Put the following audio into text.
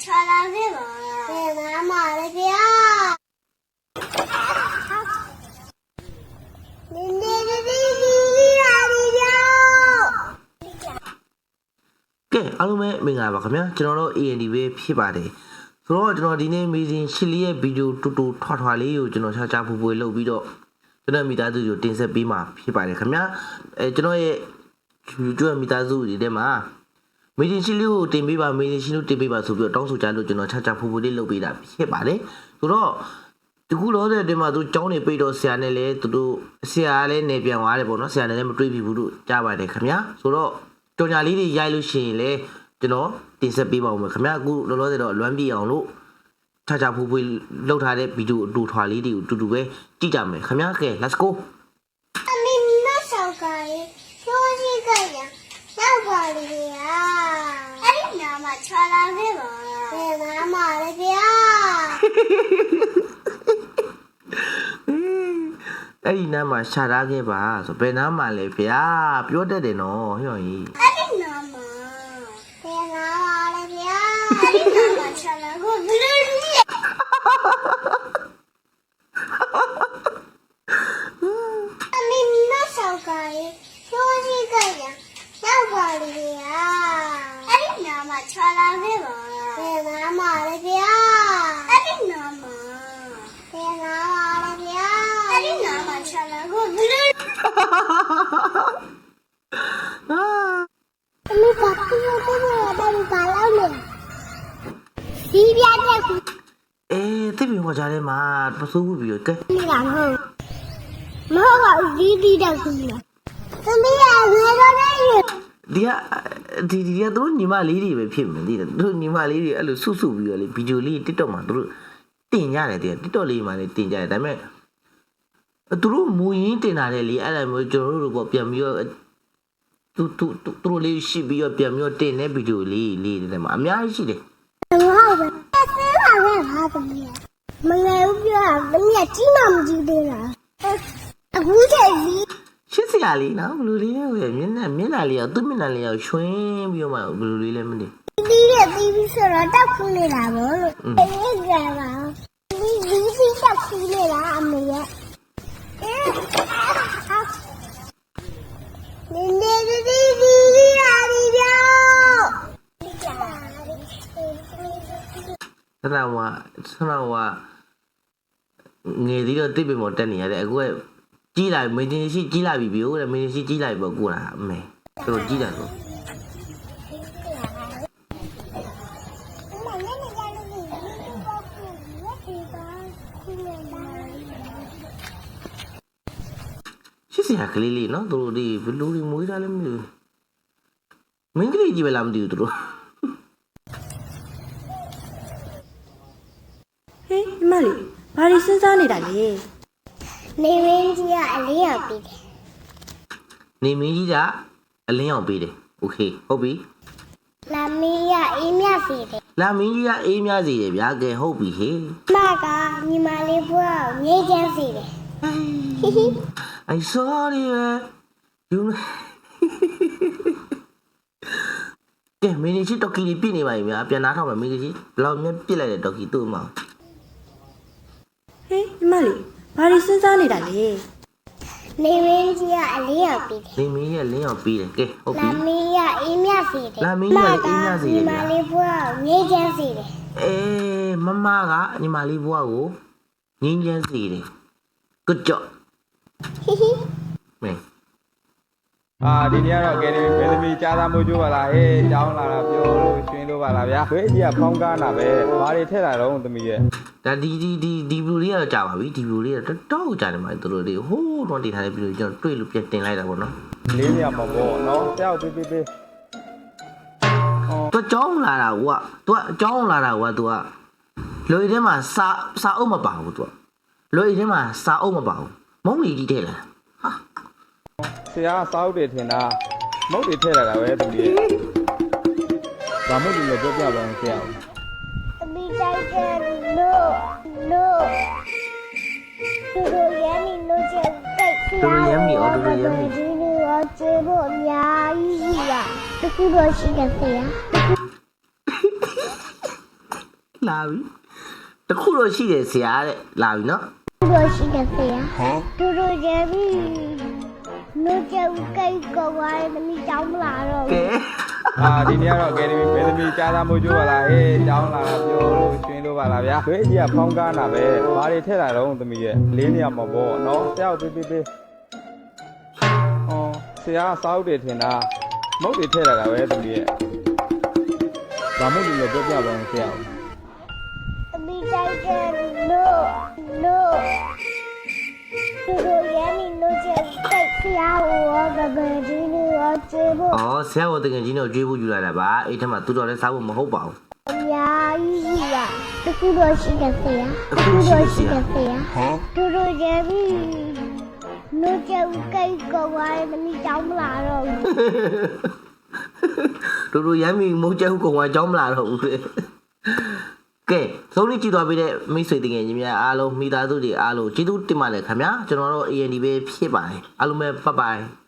ချလာခဲ့ပါဘယ်နားမှာလဲဗျာနေနေနေနေရာဒီဗျာကဲအားလုံးပဲမင်္ဂလာပါခင်ဗျာကျွန်တော်တို့ AND ပဲဖြစ်ပါတယ်ဆိုတော့ကျွန်တော်ဒီနေ့မီဇင်ရှစ်လေးရဲ့ဗီဒီယိုတူတူထွားထွားလေးကိုကျွန်တော်ချာချာပူပူလုပ်ပြီးတော့ကျွန်တော်မိသားစုကိုတင်ဆက်ပေးမှာဖြစ်ပါတယ်ခင်ဗျာအဲကျွန်တော်ရဲ့ YouTube မိသားစုတွေထဲမှာ မီဇင်ရှစ်လေးကိုတင်ပေးပါမီဇင်ရှစ်လေးတင်ပေးပါဆိုပြီးတော့တောင်းဆိုကြလို့ကျွန်တော်ချာချာပူပူလေးလုပ်ပေးတာဖြစ်ပါတယ်ဆိုတော့ဒီခုလောတဲ့တင်မှာသူကျောင်းနေပိတ်တော့ဆရာနဲ့လည်းသူတို့ဆရာလည်းနေပြန်သွားတယ်ပေါ့နော်ဆရာနဲ့လည်းမတွေ့ပြီဘူးလို့ကြားပါတယ်ခင်ဗျာဆိုတော့ကြော်ညာလေးတွေရိုက်လို့ရှိရင်လည်းကျွန်တော်တင်ဆက်ပေးပါဦးမယ်ခင်ဗျာအခုလောလောဆယ်တော့လွမ်းပြအောင်လို့ချာချာဖူးဖူးလောက်ထားတဲ့ဗီဒီယိုအတူထွာလေးတွေကိုတူတူပဲကြည့်ကြမယ်ခင်ဗျာကဲ let's go အမေမဆောက်ကရေဆိုးရှိကြရရောက်ပါလေဗျာအဲ့ဒီနားမှာ ချလာခဲ့ပါဘယ်နားမှာလဲဗျာအဲ့ဒီနားမှာရှာထားခဲ့ပါဆိုဘယ်နားမှာလဲဗျာပြောတတ်တယ်နော်ဟျော်ကြီးအဲ့ဒီနားမှာဘယ်နားမှာလဲဗျာအဲ့ဒီနားမှာချလာကိုဘယ်လိုလဲအမေမဆောက်ကရေဆိုးရှိကြရရောက်ပါလေဗျာအဲ့ဒီနားမှာချလာခဲ့ပါဘယ်နားမှာလဲဗျာအဲ့ဒီနားမှာဘယ်နားမှာလဲဗျာအဲ့ဒီနားမှာချလာကိုဘယ်လို အာအမေကပြည့်တဲ့တော့ဘာလို့လဲဒီပြတဲ့ကူအေးသိပြီဟောကြားထဲမှာပစိုးဘူးပြီးတော့ကဲနေလာမဟုတ်မဟုတ်ပါဘူးဒီဒီတဲ့ကူလားသမီးကငယ်တော့နေရဒီကဒီဒီကသူတို့ညီမလေးတွေပဲဖြစ်မယ်သိတယ်သူတို့ညီမလေးတွေအဲ့လိုဆုစုပြီးတော့လေဗီဒီယိုလေး TikTok မှာသူတို့တင်ကြတယ်တဲ့ TikTok လေးမှာလည်းတင်ကြတယ်ဒါပေမဲ့ သူတို့မူရင်းတင်တာလေလေအဲ့ဒါမျိုးကျွန်တော်တို့ကပြန်ပြီးတော့သူသူသူတို့လေးရှိပြီးတော့ပြန်ပြီးတော့တင်တဲ့ဗီဒီယိုလေးလေးတွေမှာအများကြီးရှိတယ်ဟုတ်ပဲဆေးပါပဲဟာသမီးမငယ်ဘူးပြောတာသမီးကကြီးမှမကြီးသေးလားအခုချိန်ကြီးရှစ်စရာလေးနော်ဘလူလေးရဲ့မျက်နှာမျက်နှာလေးကသူ့မျက်နှာလေးကရွှင်းပြီးတော့မှဘလူလေးလည်းမသိဒီတဲ့ပြီးပြီးဆိုတော့တောက်ခူးနေတာဗောလို့ဒီကပါဒီဒီစီတောက်ခူးနေတာအမေရဲ့ နေနေဒီဒီဒီရာဒီပြောဆရာဝါဆရာဝါငယ်သေးတော့တိတ်ပင်ပေါ်တက်နေရတယ်အခုကကြီးလာမင်းတင်ရှိကြီးလာပြီပြီဟုတ်တယ်မင်းတင်ရှိကြီးလာပြီပေါ့ကိုလားအမေသူကြီးတာ ရှစ်စရာကလေးလေးနော်သူတို့ဒီဘလူတွေမွေးတာလည်းမသိဘူးမင်းကလေးကြီးပဲလားမသိဘူးသူတို့ ဟေးညီမလေးဘာတွေစဉ်းစားနေတာလဲ နေမင်းကြီးကအလေးရောက်ပြီးတယ် နေမင်းကြီးကအလင်းအောင်ပေးတယ်โอเคဟုတ်ပြီ ။လာမင်းကအေးမြစီတယ် လာမင်းကြီးကအေးများစီတယ်ဗျာကဲဟုတ်ပြီဟေး ။မကညီမလေးဘွားကိုငိတ်ချမ်းစီတယ်။ဟိဟိ I sorry ပဲယူကဲမင်းကြီးတော့ကီပြစ်နေပါပြီဗျာပြန်နားထောင်မယ်မင်းကြီးဘယ်လောက်မြက်ပြစ်လိုက်တဲ့တော့ကီသူ့မှာဟေးညီမလေးဘာတွေစဉ်းစားနေတာလဲနေမင်းကြီးကအလေးရောက်ပြီးတယ်နေမင်းကြီးကလင်းအောင်ပေးတယ်ကဲဟုတ်။ပြီလာမင်းကအေးမြစီတယ်လာမင်းကြီးကအေးမြစီတယ်ညီမလေးဘွားကိုငိတ်ချမ်းစီတယ်အေးမမကညီမလေးဘွားကိုငင်းချမ်းစီတယ် good job ။ဟိဟိ မင်းအာဒီနေ့ကတော့ကယ်ရီမင်းသမီးကြားသားမိုးကြိုးပါလားအေးကြောင်းလာတာပြောလို့ရွှင်လို့ပါလားဗျာခွေးကြီးကဖောင်းကားတာပဲဘာတွေထည့်တာတော့သမီးရဲ့ဒါဒီဒီဒီဒီဘလူလေးကတော့ကြာပါပြီဒီဘလူလေးကတော့တော်တော်ကြာနေမှာသူတို့တွေဟိုးတော့တည်ထားတဲ့ဘလူကျွန်တော်တွေ့လို့ပြန်တင်လိုက်တာပေါ့နော်လေးမြမပေါ့နော်ကြောက်ပေးပေးပေးသူကြောင်းလာတာကွာသူကကြောင်းလာတာကွာသူကလွေထဲမှာစာစာအုပ်မပါဘူးသူကလွေထဲမှာစာအုပ်မပါဘူး မုံကြီးကြီးထည့်လာဆရာစောက်တွေထင်တာမုတ်တွေထည့်လာတာပဲသမီးရဲ့ဘာမုတ်တွေလဲပြောပြပါအောင်ဆရာ။အမိတိုင်းကလို့လို့သူတို့ရမ်းနေလို့ချက်တိတ်ဒီနေ့ရောကျေဖို့အများကြီးရှိတာ။တခုတော့ရှိတယ်ဖေ။လာပြီတခုတော့ရှိတယ်ဆရာတဲ့လာပြီနော် တို့ရှိတယ်ဖေရတို့တို့ရဲ့ပြီနို့ကြောက်ကိတ်ကောဝိုင်းမီကြောင်းမလာတော့ကဲအာဒီနေ့ကတော့ Academy ဘယ်သမီးကြားသားမိုးကြိုးပါလားအေးတောင်းလာတာပြောလို့ရွှင်လို့ပါလားဗျာခွေးကြီးကဖောင်းကားတာပဲဘာတွေထည့်လာတော့သမီးရဲ့လေးနေရာမှာပေါ့နော်ဆရာကိုပေးပေးပေးအော်ဆရာကစားဥတွေထင်တာမုတ်တွေထည့်လာတာပဲသမီးရဲ့ဘာမုတ်တွေလဲပြောပြပါဦးဆရာမီတိုင်းတဲ့နို့နို့ ဝါဘဘဒီနီဝချေဖို့ဩဆရာကတကယ်ကြီးတော့ကြွေးဖို့ယူလာတာပါအဲ့ထက်မှသူတော်လည်းစားဖို့မဟုတ်ပါဘူးအများကြီးရှိတာတခုတော့ရှိတယ်ဖေရတခုတော့ရှိတယ်ဖေရဟောတို့တို့ရဲ့ပြီနို့ကြောက်ကိတ်ကောဝိုင်းမီကြောင်းမလာတော့ဘူးတို့တို့ရမ်းမီမုတ်ကျဲဟုကောင်ကကြောင်းမလာတော့ဘူးလေကဲသုံးလေးကြည့်သွားပြီးတဲ့မိတ်ဆွေတကယ်ကြီးများအားလုံးမိသားစုတွေအားလုံးကျေးဇူးတင်ပါတယ်ခင်ဗျာကျွန်တော်တို့ AND ပဲဖြစ်ပါတယ်အားလုံးပဲဘိုင်ဘိုင်